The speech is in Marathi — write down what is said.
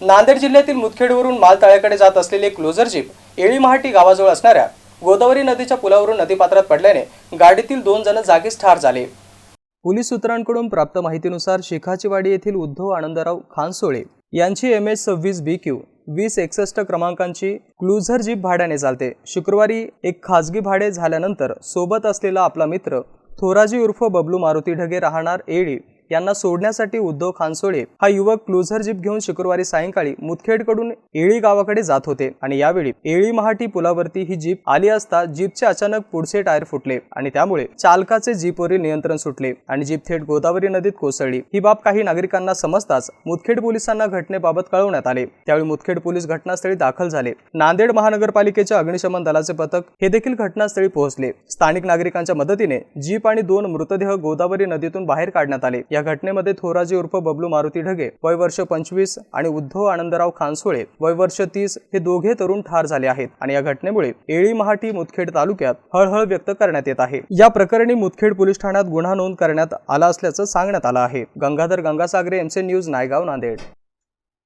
नांदेड जिल्ह्यातील मुदखेडवरून मालतळ्याकडे जात असलेले क्लोजर जीप येळी महाटी गावाजवळ असणाऱ्या गोदावरी नदीच्या पुलावरून नदीपात्रात पडल्याने गाडीतील दोन जण जागीच ठार झाले. पोलीस सूत्रांकडून प्राप्त माहितीनुसार शिखाचीवाडी येथील उद्धव आनंदराव खानसोळे यांची एम एच सव्वीस बी क्यू वीस एकसष्ट क्रमांकांची क्लुझर जीप भाड्याने चालते. शुक्रवारी एक खाजगी भाडे झाल्यानंतर सोबत असलेला आपला मित्र थोराजी उर्फ बबलू मारुती ढगे राहणार एळी यांना सोडण्यासाठी उद्धव खानसोळे हा युवक क्लुझर जीप घेऊन शुक्रवारी सायंकाळी मुदखेडकडून एळी गावाकडे जात होते. आणि यावेळी एळी महाटी पुलावरती ही जीप आली असता जीपचे अचानक पुढचे टायर फुटले आणि त्यामुळे चालकाचे जीपवरील नियंत्रण सुटले आणि जीप थेट गोदावरी नदीत कोसळली. ही बाब काही नागरिकांना समजताच मुदखेड पोलिसांना घटनेबाबत कळवण्यात आले. त्यावेळी मुदखेड पोलीस घटनास्थळी दाखल झाले. नांदेड महानगरपालिकेचे अग्निशमन दलाचे पथक हे देखील घटनास्थळी पोहोचले. स्थानिक नागरिकांच्या मदतीने जीप आणि दोन मृतदेह गोदावरी नदीतून बाहेर काढण्यात आले. या घटनेमध्ये थोराजी उर्फ बबलू मारुती ढगे वय वर्ष पंचवीस आणि उद्धव आनंदराव खानसोळे वय वर्ष तीस हे दोघे तरुण ठार झाले आहेत. आणि या घटनेमुळे एळी महाटी मुदखेड तालुक्यात हळहळ व्यक्त करण्यात येत आहे. या प्रकरणी मुदखेड पोलीस ठाण्यात गुन्हा नोंद करण्यात आला असल्याचं सांगण्यात आलं आहे. गंगाधर गंगासागरे एमचे न्यूज नायगाव नांदेड.